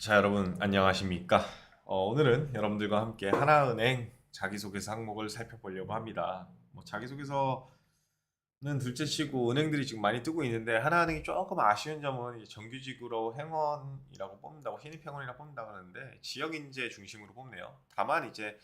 자, 여러분 안녕하십니까? 어, 오늘은 여러분들과 함께 하나은행 자기소개서 항목을 살펴보려고 합니다. 뭐 자기소개서는 둘째치고 은행들이 지금 많이 뜨고 있는데 하나은행이 조금 아쉬운 점은 정규직으로 행원이라고 뽑는다고 신입행원이라고 뽑는다고 하는데 지역인재 중심으로 뽑네요. 다만 이제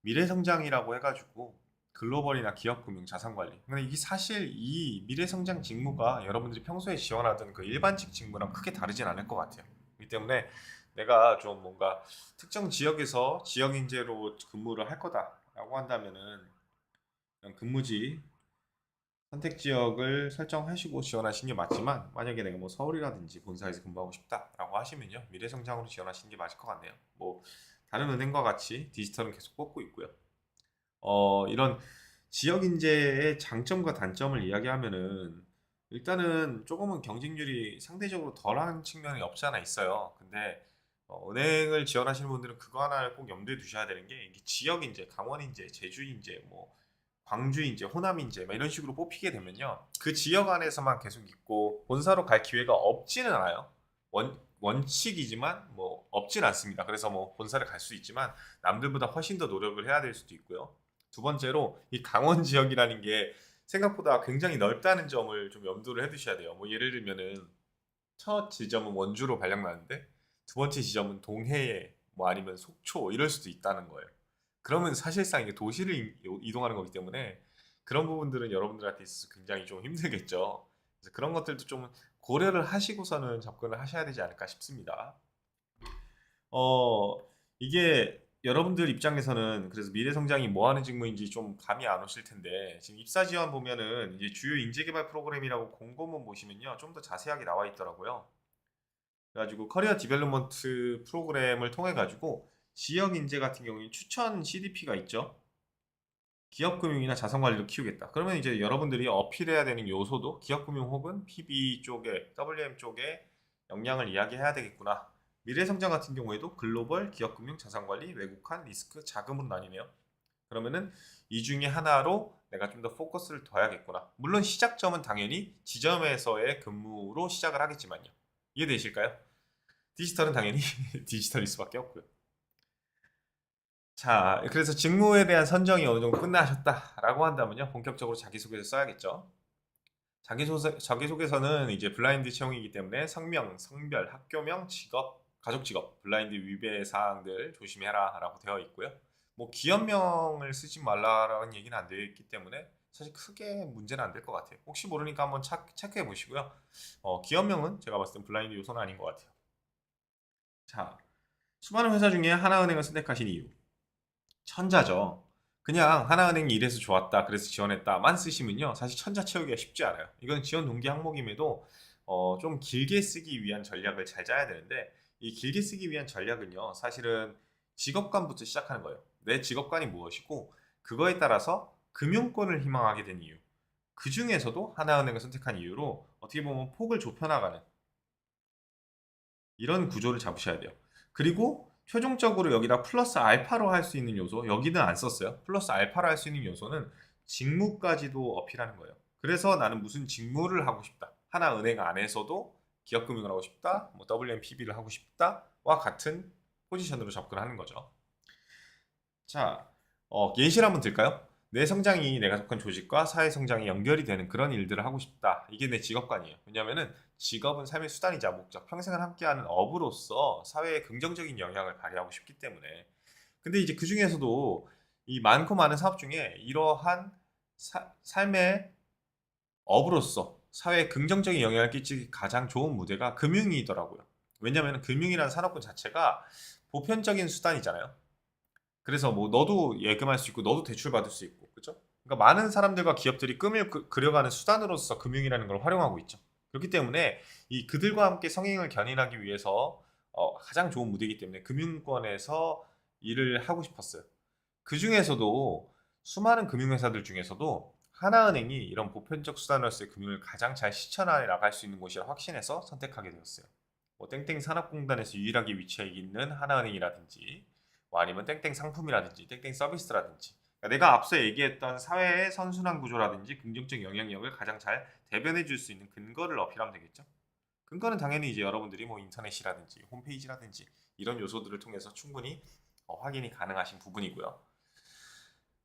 미래성장이라고 해가지고 글로벌이나 기업금융, 자산관리. 근데 이게 사실 이 미래성장 직무가 여러분들이 평소에 지원하던 그 일반직 직무랑 크게 다르진 않을 것 같아요. 그렇기 때문에 내가 좀 뭔가 특정 지역에서 지역 인재로 근무를 할 거다라고 한다면은 근무지 선택 지역을 설정하시고 지원하시는 게 맞지만 만약에 내가 뭐 서울이라든지 본사에서 근무하고 싶다라고 하시면요 미래 성장으로 지원하시는 게 맞을 것 같네요. 뭐 다른 은행과 같이 디지털은 계속 뽑고 있고요. 어 이런 지역 인재의 장점과 단점을 이야기하면은 일단은 조금은 경쟁률이 상대적으로 덜한 측면이 없지 않아 있어요. 근데 어, 은행을 지원하시는 분들은 그거 하나를 꼭 염두에 두셔야 되는 게 이게 지역 인재, 강원 인재, 제주 인재, 뭐 광주 인재, 호남 인재 막 이런 식으로 뽑히게 되면요. 그 지역 안에서만 계속 있고 본사로 갈 기회가 없지는 않아요. 원 원칙이지만 뭐 없진 않습니다. 그래서 뭐 본사를 갈 수 있지만 남들보다 훨씬 더 노력을 해야 될 수도 있고요. 두 번째로 이 강원 지역이라는 게 생각보다 굉장히 넓다는 점을 좀 염두를 해 두셔야 돼요. 뭐 예를 들면은 첫 지점은 원주로 발령나는데 두 번째 지점은 동해에 뭐 아니면 속초 이럴 수도 있다는 거예요. 그러면 사실상 이게 도시를 이- 이동하는 거기 때문에 그런 부분들은 여러분들한테 있어서 굉장히 좀 힘들겠죠. 그래서 그런 것들도 좀 고려를 하시고서는 접근을 하셔야 되지 않을까 싶습니다. 어, 이게 여러분들 입장에서는 그래서 미래 성장이 뭐 하는 직무인지 좀 감이 안 오실 텐데 지금 입사 지원 보면은 이제 주요 인재 개발 프로그램이라고 공고문 보시면요. 좀 더 자세하게 나와 있더라고요. 그래가지고 커리어 디벨롭먼트 프로그램을 통해 가지고 지역 인재 같은 경우에 추천 CDP가 있죠. 기업금융이나 자산관리를 키우겠다. 그러면 이제 여러분들이 어필해야 되는 요소도 기업금융 혹은 PB 쪽에 WM 쪽에 역량을 이야기해야 되겠구나. 미래성장 같은 경우에도 글로벌, 기업금융, 자산관리, 외국환, 리스크, 자금으로 나뉘네요. 그러면은 이 중에 하나로 내가 좀 더 포커스를 둬야겠구나. 물론 시작점은 당연히 지점에서의 근무로 시작을 하겠지만요. 이해되실까요? 디지털은 당연히 디지털일 수밖에 없고요. 자, 그래서 직무에 대한 선정이 어느 정도 끝나셨다라고 한다면요. 본격적으로 자기소개서 써야겠죠. 자기소개, 자기소개서는 이제 블라인드 채용이기 때문에 성명, 성별, 학교명, 직업, 가족 직업, 블라인드 위배 사항들 조심해라 라고 되어 있고요. 뭐 기업명을 쓰지 말라라는 얘기는 안 되어 있기 때문에 사실 크게 문제는 안 될 것 같아요. 혹시 모르니까 한번 차- 체크해 보시고요. 어, 기업명은 제가 봤을 땐 블라인드 요소는 아닌 것 같아요. 자, 수많은 회사 중에 하나은행을 선택하신 이유. 천자죠. 그냥 하나은행이 이래서 좋았다, 그래서 지원했다만 쓰시면요. 사실 천자 채우기가 쉽지 않아요. 이건 지원 동기 항목임에도 어, 좀 길게 쓰기 위한 전략을 잘 짜야 되는데 이 길게 쓰기 위한 전략은요. 사실은 직업관부터 시작하는 거예요. 내 직업관이 무엇이고 그거에 따라서 금융권을 희망하게 된 이유. 그 중에서도 하나은행을 선택한 이유로 어떻게 보면 폭을 좁혀나가는 이런 구조를 잡으셔야 돼요. 그리고 최종적으로 여기다 플러스 알파로 할 수 있는 요소, 여기는 안 썼어요. 플러스 알파로 할 수 있는 요소는 직무까지도 어필하는 거예요. 그래서 나는 무슨 직무를 하고 싶다. 하나 은행 안에서도 기업금융을 하고 싶다, 뭐 WMPB를 하고 싶다와 같은 포지션으로 접근하는 거죠. 자, 어, 예시를 한번 들까요? 내 성장이 내가 속한 조직과 사회 성장이 연결이 되는 그런 일들을 하고 싶다. 이게 내 직업관이에요. 왜냐면은 직업은 삶의 수단이자 목적, 평생을 함께하는 업으로서 사회에 긍정적인 영향을 발휘하고 싶기 때문에. 근데 이제 그 중에서도 이 많고 많은 사업 중에 이러한 사- 삶의 업으로서 사회에 긍정적인 영향을 끼치기 가장 좋은 무대가 금융이더라고요. 왜냐하면 금융이라는 산업군 자체가 보편적인 수단이잖아요. 그래서 뭐 너도 예금할 수 있고 너도 대출 받을 수 있고 그죠? 그러니까 많은 사람들과 기업들이 꿈을 그- 그려가는 수단으로서 금융이라는 걸 활용하고 있죠. 그렇기 때문에 이 그들과 함께 성행을 견인하기 위해서 어, 가장 좋은 무대이기 때문에 금융권에서 일을 하고 싶었어요. 그 중에서도 수많은 금융회사들 중에서도 하나은행이 이런 보편적 수단으로서의 금융을 가장 잘 실천해 나갈 수 있는 곳이라 확신해서 선택하게 되었어요. 뭐 땡땡 산업공단에서 유일하게 위치해 있는 하나은행이라든지 뭐 아니면 땡땡 상품이라든지 땡땡 서비스라든지 그러니까 내가 앞서 얘기했던 사회의 선순환 구조라든지 긍정적 영향력을 가장 잘 대변해 줄 수 있는 근거를 어필하면 되겠죠. 근거는 당연히 이제 여러분들이 뭐 인터넷이라든지 홈페이지라든지 이런 요소들을 통해서 충분히 어, 확인이 가능하신 부분이고요.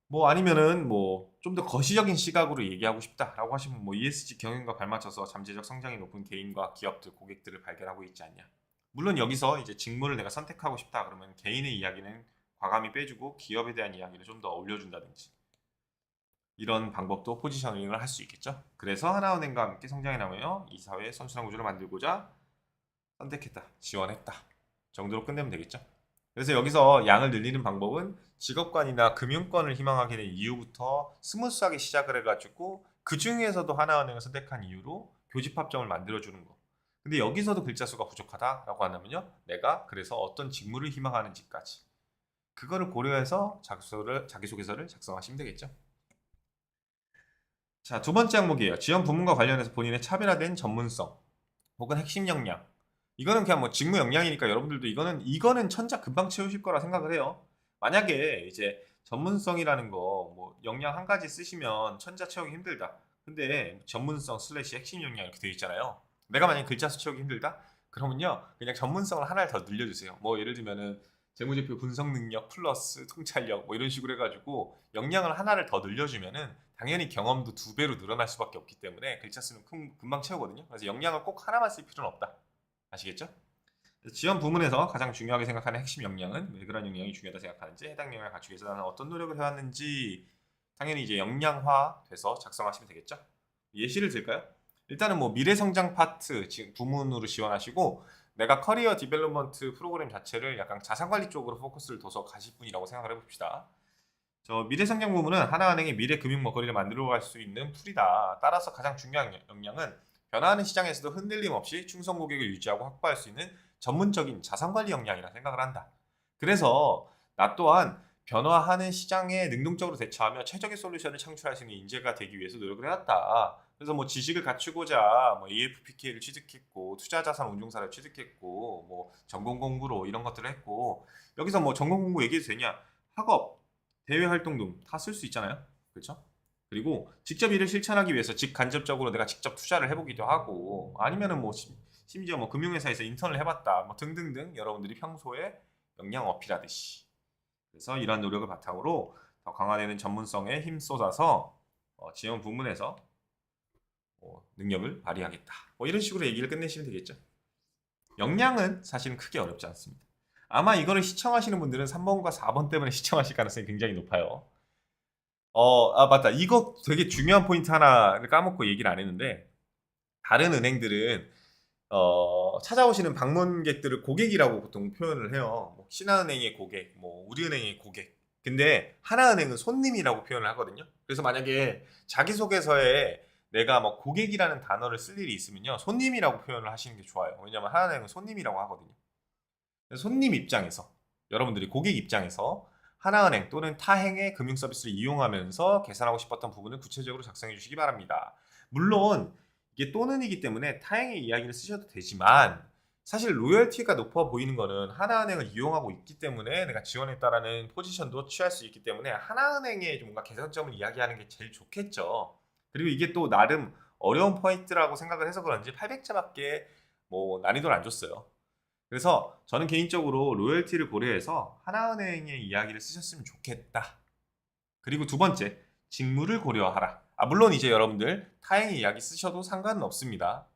뭐 아니면은 뭐 좀 더 거시적인 시각으로 얘기하고 싶다라고 하시면 뭐 ESG 경영과 발맞춰서 잠재적 성장이 높은 개인과 기업들, 고객들을 발견하고 있지 않냐. 물론 여기서 이제 직무를 내가 선택하고 싶다 그러면 개인의 이야기는 과감히 빼주고 기업에 대한 이야기를 좀 더 올려준다든지 이런 방법도 포지셔닝을 할 수 있겠죠. 그래서 하나은행과 함께 성장해 나가며 이 사회의 선순환 구조를 만들고자 선택했다, 지원했다 정도로 끝내면 되겠죠. 그래서 여기서 양을 늘리는 방법은 직업관이나 금융권을 희망하게 된 이유부터 스무스하게 시작을 해가지고 그 중에서도 하나은행을 선택한 이유로 교집합점을 만들어주는 거. 근데 여기서도 글자 수가 부족하다라고 한다면요, 내가 그래서 어떤 직무를 희망하는지까지 그거를 고려해서 자기소개를, 자기소개서를 작성하시면 되겠죠. 자, 두 번째 항목이에요. 지원 부문과 관련해서 본인의 차별화된 전문성 혹은 핵심 역량. 이거는 그냥 뭐 직무 역량이니까 여러분들도 이거는 이거는 천자 금방 채우실 거라 생각을 해요. 만약에 이제 전문성이라는 거 뭐 역량 한 가지 쓰시면 천자 채우기 힘들다. 근데 전문성 슬래시 핵심 역량 이렇게 되어 있잖아요. 내가 만약 글자 수 채우기 힘들다? 그러면요 그냥 전문성을 하나를 더 늘려주세요. 뭐 예를 들면은 재무제표 분석 능력 플러스 통찰력 뭐 이런 식으로 해가지고 역량을 하나를 더 늘려주면은 당연히 경험도 두 배로 늘어날 수밖에 없기 때문에 글자 수는 금, 금방 채우거든요. 그래서 역량을 꼭 하나만 쓸 필요는 없다. 아시겠죠? 지원 부문에서 가장 중요하게 생각하는 핵심 역량은 왜 그런 역량이 중요하다 생각하는지 해당 역량을 갖추기 위해서 나는 어떤 노력을 해왔는지 당연히 이제 역량화 돼서 작성하시면 되겠죠. 예시를 들까요? 일단은 뭐 미래 성장 파트 지금 부문으로 지원하시고 내가 커리어 디벨롭먼트 프로그램 자체를 약간 자산 관리 쪽으로 포커스를 둬서 가실 분이라고 생각을 해봅시다. 저 미래 성장 부문은 하나은행의 미래 금융 먹거리를 만들어 갈 수 있는 풀이다. 따라서 가장 중요한 역량은 변화하는 시장에서도 흔들림 없이 충성 고객을 유지하고 확보할 수 있는 전문적인 자산 관리 역량이라 생각을 한다. 그래서 나 또한 변화하는 시장에 능동적으로 대처하며 최적의 솔루션을 창출할 수 있는 인재가 되기 위해서 노력을 해왔다. 그래서 뭐 지식을 갖추고자 뭐 EFPK를 취득했고 투자자산 운용사를 취득했고 뭐 전공 공부로 이런 것들을 했고 여기서 뭐 전공 공부 얘기해도 되냐? 학업, 대외 활동 등 다 쓸 수 있잖아요. 그렇죠? 그리고 직접 일을 실천하기 위해서 직간접적으로 내가 직접 투자를 해보기도 하고 아니면은 뭐 심- 심지어 뭐 금융회사에서 인턴을 해봤다 뭐 등등등 여러분들이 평소에 역량 어필하듯이 그래서 이러한 노력을 바탕으로 더 강화되는 전문성에 힘 쏟아서 어, 지원 부문에서 어, 능력을 발휘하겠다 뭐 이런 식으로 얘기를 끝내시면 되겠죠 역량은 사실은 크게 어렵지 않습니다 아마 이거를 시청하시는 분들은 3번과 4번 때문에 시청하실 가능성이 굉장히 높아요 어, 아, 맞다. 이거 되게 중요한 포인트 하나를 까먹고 얘기를 안 했는데, 다른 은행들은, 어, 찾아오시는 방문객들을 고객이라고 보통 표현을 해요. 뭐, 신한은행의 고객, 뭐, 우리은행의 고객. 근데, 하나은행은 손님이라고 표현을 하거든요. 그래서 만약에 자기소개서에 내가 뭐 고객이라는 단어를 쓸 일이 있으면요. 손님이라고 표현을 하시는 게 좋아요. 왜냐면 하나은행은 손님이라고 하거든요. 손님 입장에서, 여러분들이 고객 입장에서 하나은행 또는 타행의 금융 서비스를 이용하면서 계산하고 싶었던 부분을 구체적으로 작성해 주시기 바랍니다. 물론 이게 또는이기 때문에 타행의 이야기를 쓰셔도 되지만 사실 로열티가 높아 보이는 거는 하나은행을 이용하고 있기 때문에 내가 지원했다라는 포지션도 취할 수 있기 때문에 하나은행의 좀 뭔가 개선점을 이야기하는 게 제일 좋겠죠. 그리고 이게 또 나름 어려운 포인트라고 생각을 해서 그런지 800자밖에 뭐 난이도를 안 줬어요. 그래서 저는 개인적으로 로열티를 고려해서 하나은행의 이야기를 쓰셨으면 좋겠다. 그리고 두 번째, 직무를 고려하라. 아, 물론 이제 여러분들 타행의 이야기 쓰셔도 상관은 없습니다.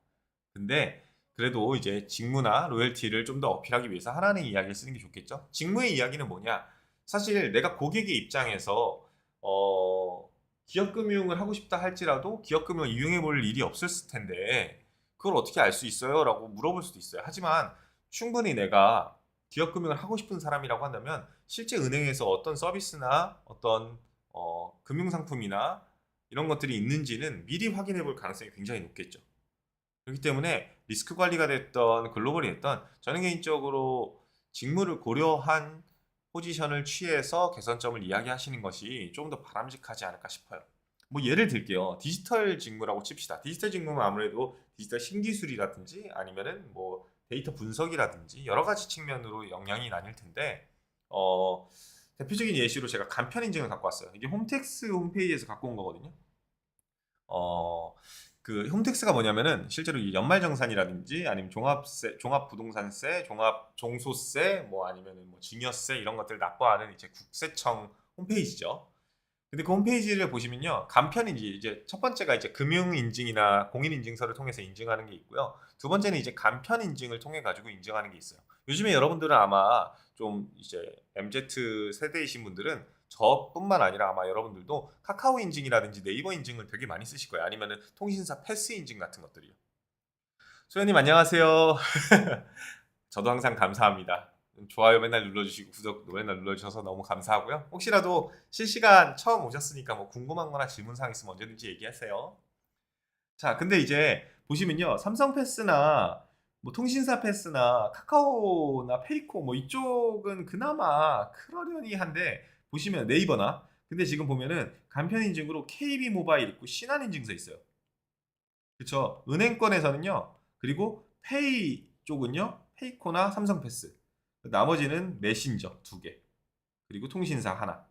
근데 그래도 이제 직무나 로열티를 좀 더 어필하기 위해서 하나은행 이야기를 쓰는 게 좋겠죠. 직무의 이야기는 뭐냐? 사실 내가 고객의 입장에서 어, 기업금융을 하고 싶다 할지라도 기업금융을 이용해 볼 일이 없었을 텐데 그걸 어떻게 알 수 있어요? 라고 물어볼 수도 있어요. 하지만 충분히 내가 기업 금융을 하고 싶은 사람이라고 한다면 실제 은행에서 어떤 서비스나 어떤 어, 금융 상품이나 이런 것들이 있는지는 미리 확인해 볼 가능성이 굉장히 높겠죠. 그렇기 때문에 리스크 관리가 됐던 글로벌이 됐던 저는 개인적으로 직무를 고려한 포지션을 취해서 개선점을 이야기하시는 것이 조금 더 바람직하지 않을까 싶어요. 뭐 예를 들게요. 디지털 직무라고 칩시다. 디지털 직무는 아무래도 디지털 신기술이라든지 아니면은 뭐 데이터 분석이라든지 여러 가지 측면으로 영향이 나뉠 텐데 어, 대표적인 예시로 제가 간편 인증을 갖고 왔어요. 이게 홈택스 홈페이지에서 갖고 온 거거든요. 어, 그 홈택스가 뭐냐면은 실제로 이 연말정산이라든지 아니면 종합세, 종합부동산세, 종합 종소세, 뭐 아니면은 뭐 증여세 이런 것들을 납부하는 이제 국세청 홈페이지죠. 근데 그 홈페이지를 보시면요 간편인지 이제 첫 번째가 이제 금융 인증이나 공인 인증서를 통해서 인증하는 게 있고요. 두 번째는 이제 간편 인증을 통해 가지고 인증하는 게 있어요. 요즘에 여러분들은 아마 좀 이제 MZ 세대이신 분들은 저뿐만 아니라 아마 여러분들도 카카오 인증이라든지 네이버 인증을 되게 많이 쓰실 거예요. 아니면은 통신사 패스 인증 같은 것들이요. 소연님 안녕하세요. 저도 항상 감사합니다. 좋아요 맨날 눌러주시고 구독 맨날 눌러주셔서 너무 감사하고요. 혹시라도 실시간 처음 오셨으니까 뭐 궁금한 거나 질문사항 있으면 언제든지 얘기하세요. 자, 근데 이제 보시면요. 삼성 패스나 뭐 통신사 패스나 카카오나 페이코 뭐 이쪽은 그나마 그러려니 한데 보시면 네이버나 근데 지금 보면은 간편 인증으로 KB 모바일 있고 신한 인증서 있어요. 그렇죠? 은행권에서는요. 그리고 페이 쪽은요. 페이코나 삼성 패스. 나머지는 메신저 두 개. 그리고 통신사 하나.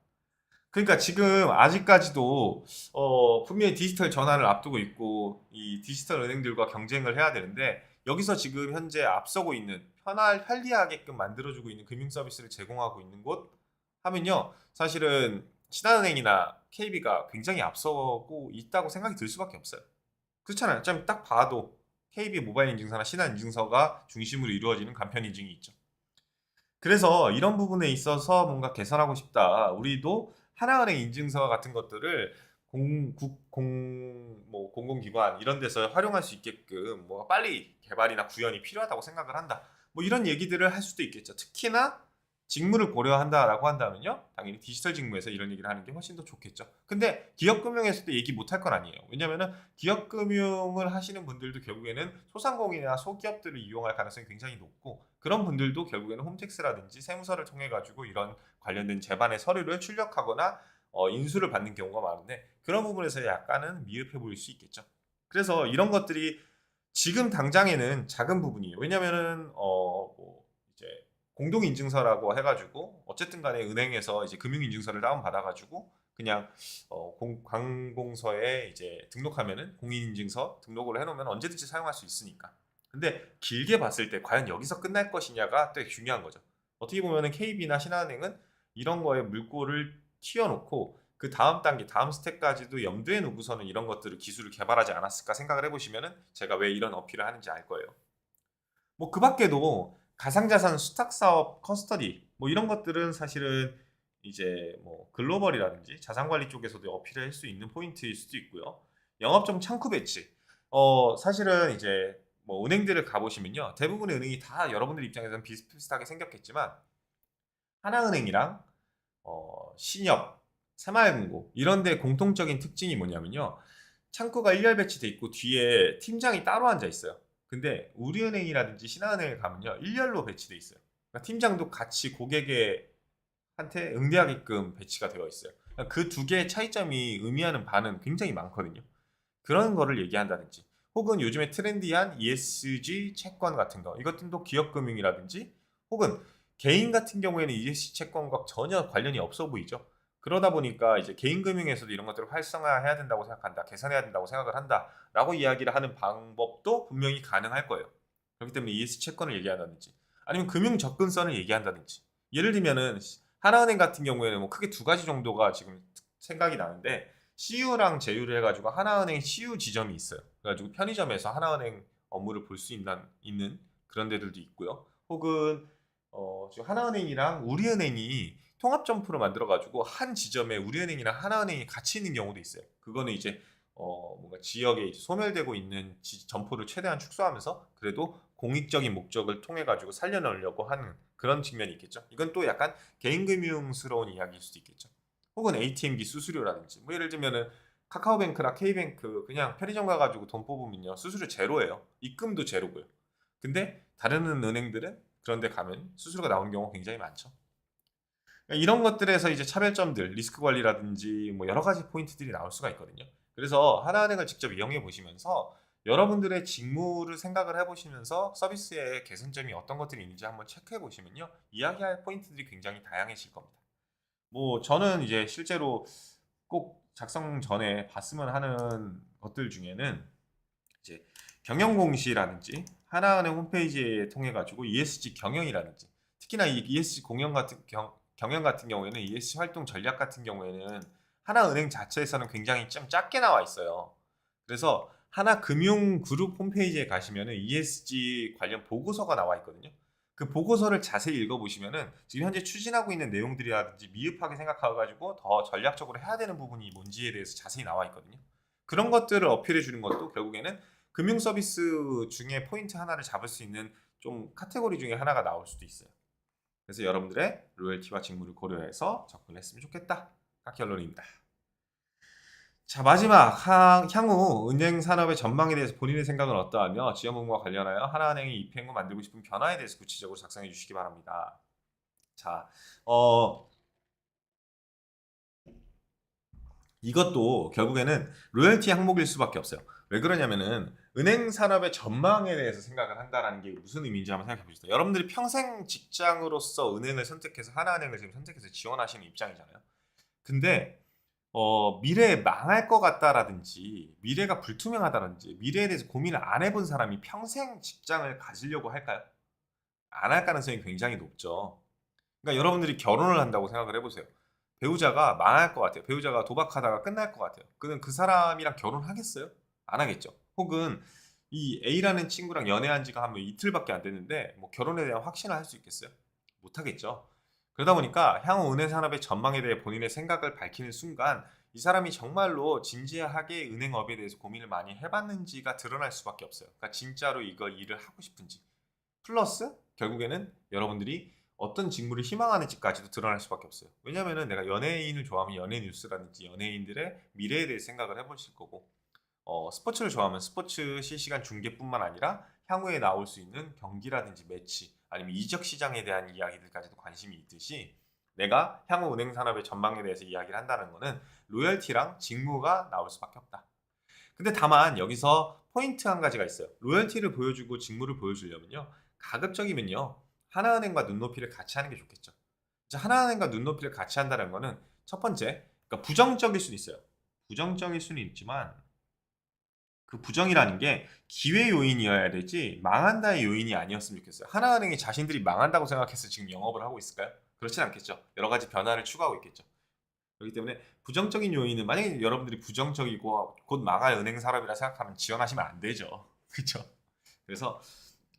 그러니까 지금 아직까지도 어, 분명히 디지털 전환을 앞두고 있고 이 디지털 은행들과 경쟁을 해야 되는데 여기서 지금 현재 앞서고 있는 편할 편리하게끔 만들어주고 있는 금융 서비스를 제공하고 있는 곳 하면요 사실은 신한은행이나 KB가 굉장히 앞서고 있다고 생각이 들 수밖에 없어요. 그렇잖아요. 좀딱 봐도 KB 모바일 인증서나 신한 인증서가 중심으로 이루어지는 간편 인증이 있죠. 그래서 이런 부분에 있어서 뭔가 개선하고 싶다. 우리도 하나은행 인증서 같은 것들을 공국 공뭐 공공기관 이런 데서 활용할 수 있게끔 뭐 빨리 개발이나 구현이 필요하다고 생각을 한다. 뭐 이런 얘기들을 할 수도 있겠죠. 특히나 직무를 고려한다라고 한다면요. 당연히 디지털 직무에서 이런 얘기를 하는 게 훨씬 더 좋겠죠. 근데 기업 금융에서도 얘기 못 할 건 아니에요. 왜냐면은 기업 금융을 하시는 분들도 결국에는 소상공인이나 소기업들을 이용할 가능성이 굉장히 높고 그런 분들도 결국에는 홈택스라든지 세무서를 통해 가지고 이런 관련된 재반의 서류를 출력하거나 어, 인수를 받는 경우가 많은데 그런 부분에서 약간은 미흡해 보일 수 있겠죠. 그래서 이런 것들이 지금 당장에는 작은 부분이에요. 왜냐면은 이제 공동인증서라고 해가지고 어쨌든 간에 은행에서 이제 금융인증서를 다운 받아가지고 그냥 어, 공, 관공서에 이제 등록하면은 공인인증서 등록을 해놓으면 언제든지 사용할 수 있으니까. 근데 길게 봤을 때 과연 여기서 끝날 것이냐가 되게 중요한 거죠. 어떻게 보면은 KB나 신한은행은 이런 거에 물꼬를 튀어놓고 그 다음 단계, 다음 스텝까지도 염두에 두고서는 이런 것들을 기술을 개발하지 않았을까 생각을 해보시면은 제가 왜 이런 어필을 하는지 알 거예요. 뭐 그 밖에도 가상자산 수탁 사업 커스터디 뭐 이런 것들은 사실은 이제 뭐 글로벌이라든지 자산 관리 쪽에서도 어필을 할수 있는 포인트일 수도 있고요. 영업종 창구 배치. 어 사실은 이제 뭐 은행들을 가보시면요 대부분의 은행이 다 여러분들 입장에서는 비슷비슷하게 생겼겠지만 하나은행이랑 어, 신협, 새마을금고 이런 데 공통적인 특징이 뭐냐면요. 창구가 일렬 배치돼 있고 뒤에 팀장이 따로 앉아 있어요. 근데 우리은행이라든지 신한은행에 가면요. 일렬로 배치돼 있어요. 그러니까 팀장도 같이 고객의 한테 응대하게끔 배치가 되어 있어요. 그두 개의 차이점이 의미하는 바는 굉장히 많거든요. 그런 거를 얘기한다든지 혹은 요즘에 트렌디한 ESG 채권 같은 거 이것들도 기업금융이라든지 혹은 개인 같은 경우에는 ESG 채권과 전혀 관련이 없어 보이죠. 그러다 보니까 이제 개인 금융에서도 이런 것들을 활성화해야 된다고 생각한다, 개선해야 된다고 생각을 한다라고 이야기를 하는 방법도 분명히 가능할 거예요. 그렇기 때문에 ESG 채권을 얘기한다든지 아니면 금융 접근성을 얘기한다든지 예를 들면은 하나은행 같은 경우에는 뭐 크게 두 가지 정도가 지금 생각이 나는데 CU랑 제휴를 해가지고 하나은행 CU 지점이 있어요. 그래가지고 편의점에서 하나은행 업무를 볼 수 있는, 있는 그런 데들도 있고요. 혹은 어, 지금 하나은행이랑 우리은행이 통합 점포를 만들어 가지고 한 지점에 우리은행이랑 하나은행이 같이 있는 경우도 있어요. 그거는 이제 어, 뭔가 지역에 소멸되고 있는 지, 점포를 최대한 축소하면서 그래도 공익적인 목적을 통해 가지고 살려놓으려고 하는 그런 측면이 있겠죠. 이건 또 약간 개인금융스러운 이야기일 수도 있겠죠. 혹은 ATM기 수수료라든지 뭐 예를 들면은 카카오뱅크나 K뱅크 그냥 편의점 가가지고 돈 뽑으면요 수수료 제로예요. 입금도 제로고요. 근데 다른 은행들은 그런데 가면 수수료가 나오는 경우가 굉장히 많죠. 그러니까 이런 것들에서 이제 차별점들, 리스크 관리라든지 뭐 여러 가지 포인트들이 나올 수가 있거든요. 그래서 하나은행을 직접 이용해 보시면서 여러분들의 직무를 생각을 해보시면서 서비스의 개선점이 어떤 것들이 있는지 한번 체크해 보시면요. 이야기할 포인트들이 굉장히 다양해질 겁니다. 뭐 저는 이제 실제로 꼭 작성 전에 봤으면 하는 것들 중에는 이제 경영 공시라든지 하나은행 홈페이지에 통해 가지고 ESG 경영이라든지 특히나 이 ESG 공영 같은 경, 경영 같은 경우에는 ESG 활동 전략 같은 경우에는 하나은행 자체에서는 굉장히 좀 작게 나와 있어요. 그래서 하나금융그룹 홈페이지에 가시면은 ESG 관련 보고서가 나와 있거든요. 그 보고서를 자세히 읽어보시면은 지금 현재 추진하고 있는 내용들이라든지 미흡하게 생각해가지고 더 전략적으로 해야 되는 부분이 뭔지에 대해서 자세히 나와 있거든요. 그런 것들을 어필해 주는 것도 결국에는 금융 서비스 중에 포인트 하나를 잡을 수 있는 좀 카테고리 중에 하나가 나올 수도 있어요. 그래서 여러분들의 로열티와 직무를 고려해서 접근했으면 좋겠다. 가 결론입니다. 자 마지막 향, 향후 은행 산업의 전망에 대해서 본인의 생각은 어떠하며 지원 부분과 관련하여 하나은행이 입행 후 만들고 싶은 변화에 대해서 구체적으로 작성해 주시기 바랍니다. 자, 어 이것도 결국에는 로열티 항목일 수밖에 없어요. 왜 그러냐면은 은행 산업의 전망에 대해서 생각을 한다라는 게 무슨 의미인지 한번 생각해 보시죠. 여러분들이 평생 직장으로서 은행을 선택해서 하나은행을 지금 선택해서 지원하시는 입장이잖아요. 근데 어, 미래에 망할 것 같다라든지 미래가 불투명하다든지 미래에 대해서 고민을 안 해본 사람이 평생 직장을 가지려고 할까요? 안 할 가능성이 굉장히 높죠. 그러니까 여러분들이 결혼을 한다고 생각을 해보세요. 배우자가 망할 것 같아요. 배우자가 도박하다가 끝날 것 같아요. 그는 그 사람이랑 결혼하겠어요? 안 하겠죠. 혹은 이 A라는 친구랑 연애한 지가 한뭐 이틀밖에 안 됐는데 뭐 결혼에 대한 확신을 할 수 있겠어요? 못 하겠죠. 그러다 보니까 향후 은행 산업의 전망에 대해 본인의 생각을 밝히는 순간 이 사람이 정말로 진지하게 은행업에 대해서 고민을 많이 해봤는지가 드러날 수밖에 없어요. 그러니까 진짜로 이거 일을 하고 싶은지. 플러스 결국에는 여러분들이 어떤 직무를 희망하는지까지도 드러날 수밖에 없어요. 왜냐면은 내가 연예인을 좋아하면 연예 뉴스라든지 연예인들의 미래에 대해 생각을 해보실 거고 어, 스포츠를 좋아하면 스포츠 실시간 중계뿐만 아니라 향후에 나올 수 있는 경기라든지 매치 아니면 이적 시장에 대한 이야기들까지도 관심이 있듯이 내가 향후 은행 산업의 전망에 대해서 이야기를 한다는 것은 로열티랑 직무가 나올 수밖에 없다. 근데 다만 여기서 포인트 한 가지가 있어요. 로열티를 보여주고 직무를 보여주려면요. 가급적이면요. 하나은행과 눈높이를 같이 하는 게 좋겠죠. 자, 하나은행과 눈높이를 같이 한다는 거는 첫 번째, 그러니까 부정적일 수는 있어요. 부정적일 수는 있지만 그 부정이라는 게 기회 요인이어야 되지 망한다의 요인이 아니었으면 좋겠어요. 하나은행이 자신들이 망한다고 생각해서 지금 영업을 하고 있을까요? 그렇진 않겠죠. 여러 가지 변화를 추구하고 있겠죠. 그렇기 때문에 부정적인 요인은 만약에 여러분들이 부정적이고 곧 망할 은행 산업이라 생각하면 지원하시면 안 되죠. 그렇죠? 그래서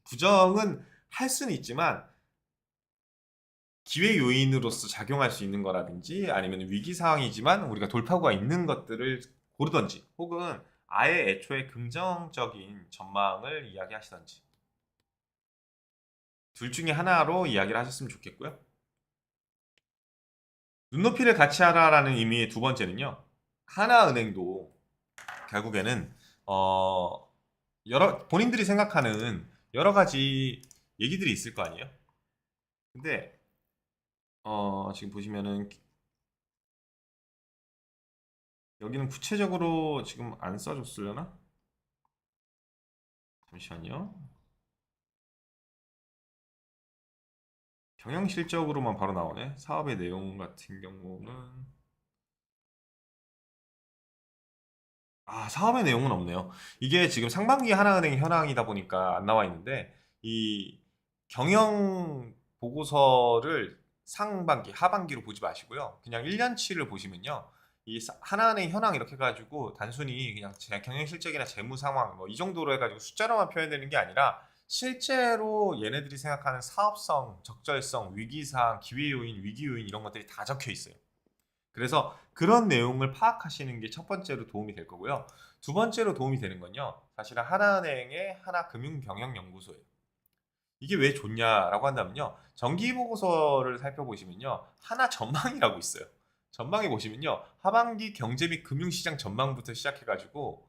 부정은 할 수는 있지만 기회 요인으로서 작용할 수 있는 거라든지 아니면 위기 상황이지만 우리가 돌파구가 있는 것들을 고르던지 혹은 아예 애초에 긍정적인 전망을 이야기하시던지 둘 중에 하나로 이야기를 하셨으면 좋겠고요. 눈높이를 같이 하라라는 의미의 두 번째는요. 하나은행도 결국에는 어 여러 본인들이 생각하는 여러 가지 얘기들이 있을 거 아니에요. 근데 어 지금 보시면은 여기는 구체적으로 지금 안 써줬으려나? 잠시만요. 경영 실적으로만 바로 나오네. 사업의 내용 같은 경우는 아, 사업의 내용은 없네요. 이게 지금 상반기 하나은행 현황이다 보니까 안 나와 있는데 이 경영 보고서를 상반기, 하반기로 보지 마시고요. 그냥 1년치를 보시면요. 이 사- 하나은행 현황 이렇게 해가지고 단순히 그냥 제 경영 실적이나 재무 상황 뭐 이 정도로 해가지고 숫자로만 표현되는 게 아니라 실제로 얘네들이 생각하는 사업성, 적절성, 위기사항, 기회 요인, 위기 요인 이런 것들이 다 적혀 있어요. 그래서 그런 내용을 파악하시는 게 첫 번째로 도움이 될 거고요. 두 번째로 도움이 되는 건요. 사실은 하나은행의 하나금융경영연구소예요. 이게 왜 좋냐라고 한다면요. 정기 보고서를 살펴보시면요. 하나 전망이라고 있어요. 전망에 보시면요. 하반기 경제 및 금융시장 전망부터 시작해가지고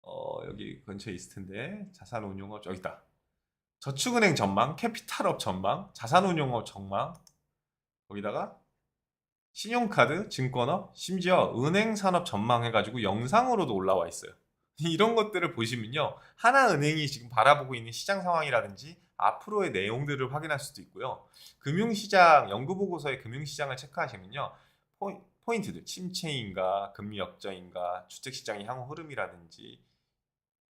어, 여기 근처에 있을 텐데 자산운용업 저기 있다. 저축은행 전망, 캐피탈업 전망, 자산운용업 전망 거기다가 신용카드, 증권업, 심지어 은행 산업 전망 해가지고 영상으로도 올라와 있어요. 이런 것들을 보시면요. 하나은행이 지금 바라보고 있는 시장 상황이라든지 앞으로의 내용들을 확인할 수도 있고요. 금융시장 연구보고서의 금융시장을 체크하시면요. 포인- 포인 트들 침체인가 금리 역전인가 주택시장의 향후 흐름이라든지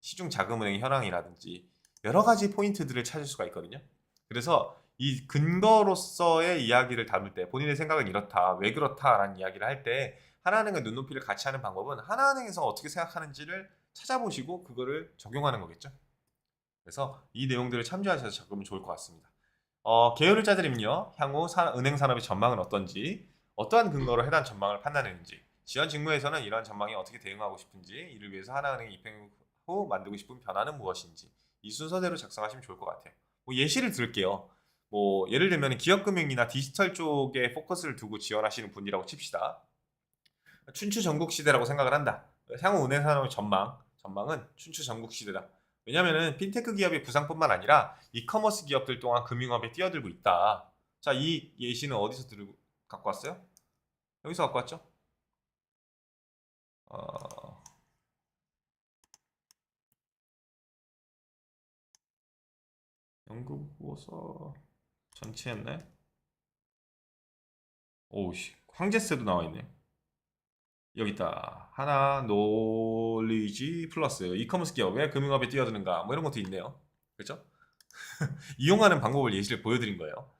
시중 자금은행 현황이라든지 여러 가지 포인트들을 찾을 수가 있거든요. 그래서 이 근거로서의 이야기를 담을 때 본인의 생각은 이렇다, 왜 그렇다라는 이야기를 할 때 하나은행과 눈높이를 같이 하는 방법은 하나은행에서 어떻게 생각하는지를 찾아보시고 그거를 적용하는 거겠죠. 그래서 이 내용들을 참조하셔서 적으면 좋을 것 같습니다. 어, 계열자들은요 향후 사- 은행 산업의 전망은 어떤지, 어떠한 근거로 해당 전망을 판단했는지, 지원 직무에서는 이러한 전망에 어떻게 대응하고 싶은지, 이를 위해서 하나은행 입행 후 만들고 싶은 변화는 무엇인지 이 순서대로 작성하시면 좋을 것 같아요. 뭐 예시를 들게요. 뭐 예를 들면 기업금융이나 디지털 쪽에 포커스를 두고 지원하시는 분이라고 칩시다. 춘추 전국 시대라고 생각을 한다. 향후 은행 산업의 전망, 전망은 춘추 전국 시대다. 왜냐면은 핀테크 기업의 부상뿐만 아니라 이커머스 기업들 또한 금융업에 뛰어들고 있다. 자, 이 예시는 어디서 들고 갖고 왔어요? 여기서 갖고 왔죠? 어... 연구 보고서 전체였나요? 오우씨, 황제세도 나와 있네. 여기 있다. 하나 놀리지 플러스 이커머스 기업 왜 금융업에 뛰어드는가 뭐 이런 것도 있네요. 그렇죠? 이용하는 방법을 예시를 보여드린 거예요.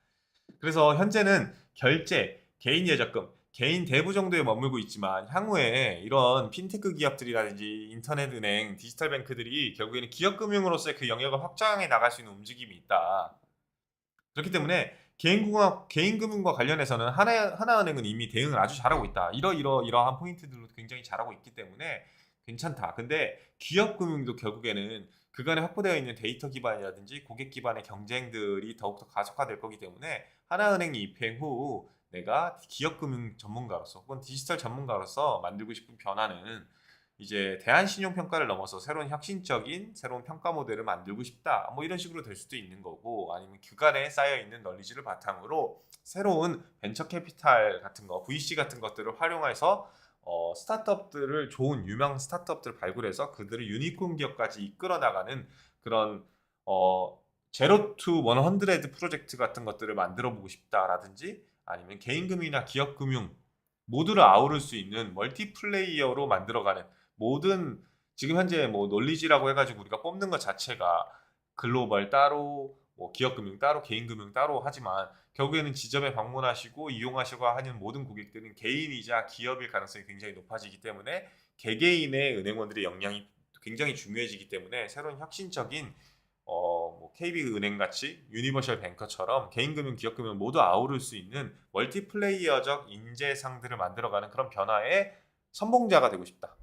그래서 현재는 결제, 개인 예적금, 개인 대부 정도에 머물고 있지만 향후에 이런 핀테크 기업들이라든지 인터넷 은행, 디지털 뱅크들이 결국에는 기업 금융으로서의 그 영역을 확장해 나갈 수 있는 움직임이 있다. 그렇기 때문에 개인금융, 개인금융과 관련해서는 하나, 하나은행은 이미 대응을 아주 잘하고 있다. 이러 이러 이러한 포인트들로 굉장히 잘하고 있기 때문에 괜찮다. 근데 기업금융도 결국에는 그간에 확보되어 있는 데이터 기반이라든지 고객 기반의 경쟁들이 더욱더 가속화될 거기 때문에 하나은행이 입행 후 내가 기업금융 전문가로서 혹은 디지털 전문가로서 만들고 싶은 변화는 이제 대한 신용 평가를 넘어서 새로운 혁신적인 새로운 평가 모델을 만들고 싶다. 뭐 이런 식으로 될 수도 있는 거고 아니면 그간에 쌓여 있는 널리지를 바탕으로 새로운 벤처 캐피탈 같은 거, VC 같은 것들을 활용해서 어, 스타트업들을 좋은 유명 스타트업들을 발굴해서 그들을 유니콘 기업까지 이끌어 나가는 그런 어, 제로 투 원헌드레드 프로젝트 같은 것들을 만들어 보고 싶다라든지 아니면 개인금융이나 기업금융 모두를 아우를 수 있는 멀티플레이어로 만들어가는 모든 지금 현재 뭐 논리지라고 해가지고 우리가 뽑는 것 자체가 글로벌 따로 뭐 기업금융 따로 개인금융 따로 하지만 결국에는 지점에 방문하시고 이용하시고 하는 모든 고객들은 개인이자 기업일 가능성이 굉장히 높아지기 때문에 개개인의 은행원들의 역량이 굉장히 중요해지기 때문에 새로운 혁신적인 어, 뭐 KB은행 같이 유니버셜 뱅커처럼 개인금융, 기업금융 모두 아우를 수 있는 멀티플레이어적 인재상들을 만들어가는 그런 변화의 선봉자가 되고 싶다.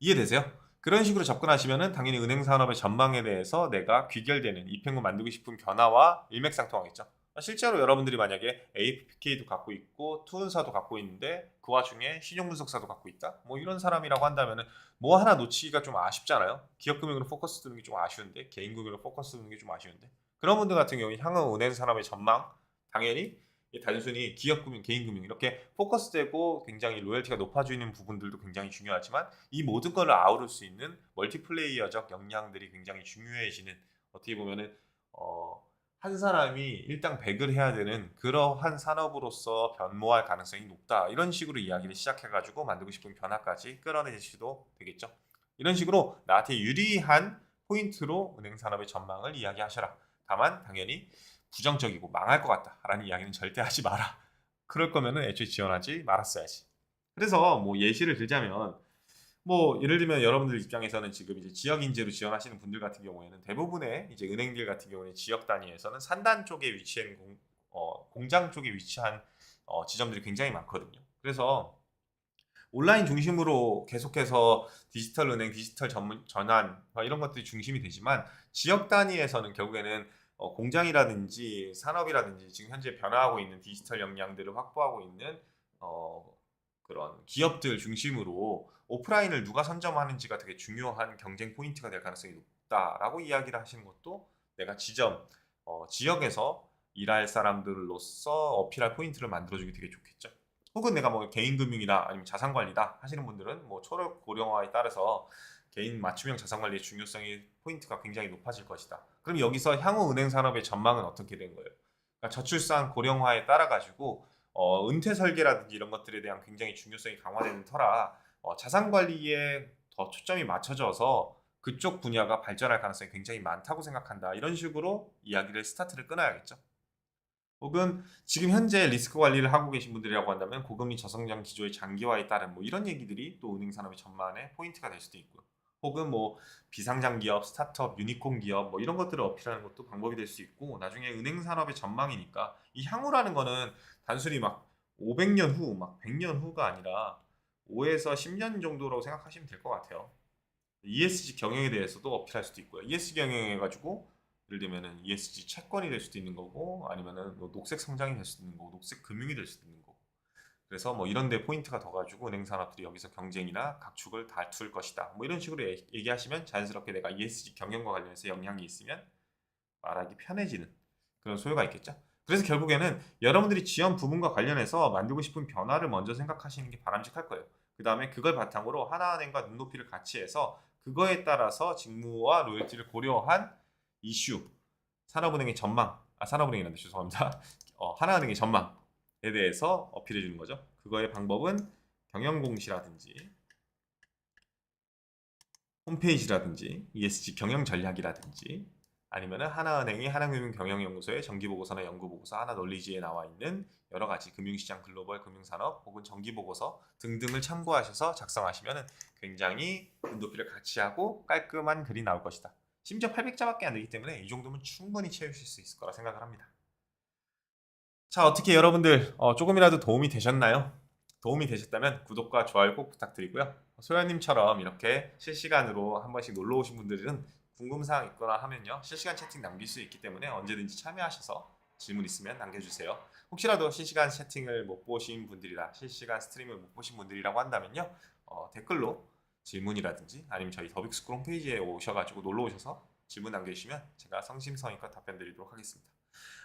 이해되세요? 그런 식으로 접근하시면은 당연히 은행 산업의 전망에 대해서 내가 귀결되는 입행구 만들고 싶은 변화와 일맥상통하겠죠. 실제로 여러분들이 만약에 APK도 갖고 있고 투은사도 갖고 있는데 그 와중에 신용분석사도 갖고 있다. 뭐 이런 사람이라고 한다면은 뭐 하나 놓치기가 좀 아쉽잖아요. 기업금융으로 포커스 두는 게 좀 아쉬운데 개인금융으로 포커스 두는 게 좀 아쉬운데 그런 분들 같은 경우에 향후 은행 산업의 전망 당연히 이 단순히 기업 금융, 개인 금융 이렇게 포커스되고 굉장히 로열티가 높아지는 부분들도 굉장히 중요하지만 이 모든 걸 아우를 수 있는 멀티플레이어적 역량들이 굉장히 중요해지는 어떻게 보면은 어, 한 사람이 일당 100을 해야 되는 그러한 산업으로서 변모할 가능성이 높다 이런 식으로 이야기를 시작해가지고 만들고 싶은 변화까지 끌어내시도 되겠죠. 이런 식으로 나한테 유리한 포인트로 은행 산업의 전망을 이야기하셔라. 다만 당연히 부정적이고 망할 것 같다라는 이야기는 절대 하지 마라. 그럴 거면은 애초에 지원하지 말았어야지. 그래서 뭐 예시를 들자면 뭐 예를 들면 여러분들 입장에서는 지금 이제 지역 인재로 지원하시는 분들 같은 경우에는 대부분의 이제 은행들 같은 경우는 지역 단위에서는 산단 쪽에 위치한 공, 어, 공장 쪽에 위치한 어, 지점들이 굉장히 많거든요. 그래서 온라인 중심으로 계속해서 디지털 은행, 디지털 전문 전환 뭐 이런 것들이 중심이 되지만 지역 단위에서는 결국에는 어, 공장이라든지 산업이라든지 지금 현재 변화하고 있는 디지털 역량들을 확보하고 있는 어, 그런 기업들 중심으로 오프라인을 누가 선점하는지가 되게 중요한 경쟁 포인트가 될 가능성이 높다라고 이야기를 하시는 것도 내가 지점 어, 지역에서 일할 사람들로서 어필할 포인트를 만들어주기 되게 좋겠죠. 혹은 내가 뭐 개인 금융이나 아니면 자산 관리다 하시는 분들은 뭐 초록 고령화에 따라서 개인 맞춤형 자산 관리의 중요성이 포인트가 굉장히 높아질 것이다. 그럼 여기서 향후 은행 산업의 전망은 어떻게 된 거예요? 그러니까 저출산 고령화에 따라 가지고 어, 은퇴 설계라든지 이런 것들에 대한 굉장히 중요성이 강화되는 터라 어, 자산 관리에 더 초점이 맞춰져서 그쪽 분야가 발전할 가능성이 굉장히 많다고 생각한다. 이런 식으로 이야기를 스타트를 끊어야겠죠. 혹은 지금 현재 리스크 관리를 하고 계신 분들이라고 한다면 고금리 저성장 기조의 장기화에 따른 뭐 이런 얘기들이 또 은행 산업의 전반의 포인트가 될 수도 있고요. 혹은 뭐 비상장 기업, 스타트업, 유니콘 기업 뭐 이런 것들을 어필하는 것도 방법이 될 수 있고 나중에 은행 산업의 전망이니까 이 향후라는 거는 단순히 막 500년 후, 막 100년 후가 아니라 5에서 10년 정도라고 생각하시면 될 것 같아요. ESG 경영에 대해서도 어필할 수도 있고요. ESG 경영해 가지고 예를 들면은 ESG 채권이 될 수도 있는 거고 아니면은 뭐 녹색 성장이 될 수도 있는 거고 녹색 금융이 될 수도 있는 거고 그래서 뭐 이런 데 포인트가 더 가지고 은행 산업들이 여기서 경쟁이나 각축을 다툴 것이다. 뭐 이런 식으로 얘- 얘기하시면 자연스럽게 내가 ESG 경영과 관련해서 영향이 있으면 말하기 편해지는 그런 소요가 있겠죠. 그래서 결국에는 여러분들이 지원 부분과 관련해서 만들고 싶은 변화를 먼저 생각하시는 게 바람직할 거예요. 그 다음에 그걸 바탕으로 하나은행과 눈높이를 같이 해서 그거에 따라서 직무와 로열티를 고려한 이슈, 산업은행의 전망, 아 산업은행이란다 죄송합니다. 어, 하나은행의 전망에 대해서 어필해 주는 거죠. 그거의 방법은 경영공시라든지 홈페이지라든지 ESG 경영 전략이라든지 아니면은 하나은행이 하나금융 경영연구소의 정기보고서나 연구보고서, 하나놀리지에 나와 있는 여러 가지 금융시장 글로벌 금융산업 혹은 정기보고서 등등을 참고하셔서 작성하시면은 굉장히 눈높이를 같이 하고 깔끔한 글이 나올 것이다. 심지어 800자밖에 안 되기 때문에 이 정도면 충분히 채우실 수 있을 거라 생각을 합니다. 자, 어떻게 여러분들 어, 조금이라도 도움이 되셨나요? 도움이 되셨다면 구독과 좋아요 꼭 부탁드리고요. 소연님처럼 이렇게 실시간으로 한 번씩 놀러 오신 분들은 궁금사항 있거나 하면요 실시간 채팅 남길 수 있기 때문에 언제든지 참여하셔서 질문 있으면 남겨주세요. 혹시라도 실시간 채팅을 못 보신 분들이라 실시간 스트림을 못 보신 분들이라고 한다면요 어, 댓글로 질문이라든지 아니면 저희 더빅스쿨 홈페이지에 오셔가지고 놀러 오셔서 질문 남겨주시면 제가 성심성의껏 답변 드리도록 하겠습니다.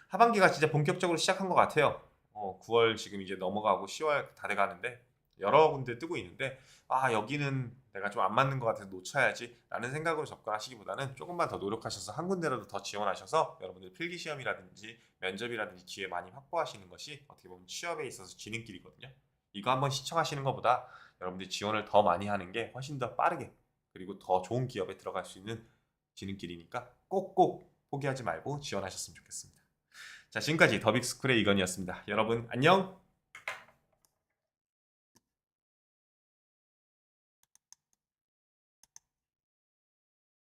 하반기가 진짜 본격적으로 시작한 것 같아요. 어, 9월 지금 이제 넘어가고 10월 다 돼가는데 여러 군데 뜨고 있는데 아 여기는 내가 좀 안 맞는 것 같아서 놓쳐야지 라는 생각으로 접근하시기보다는 조금만 더 노력하셔서 한 군데라도 더 지원하셔서 여러분들 필기 시험이라든지 면접이라든지 기회 많이 확보하시는 것이 어떻게 보면 취업에 있어서 지름길이거든요. 이거 한번 시청하시는 것보다 여러분들이 지원을 더 많이 하는 게 훨씬 더 빠르게 그리고 더 좋은 기업에 들어갈 수 있는 지름길이니까 꼭꼭 포기하지 말고 지원하셨으면 좋겠습니다. 자 지금까지 더빅스쿨의 이건이었습니다. 여러분 안녕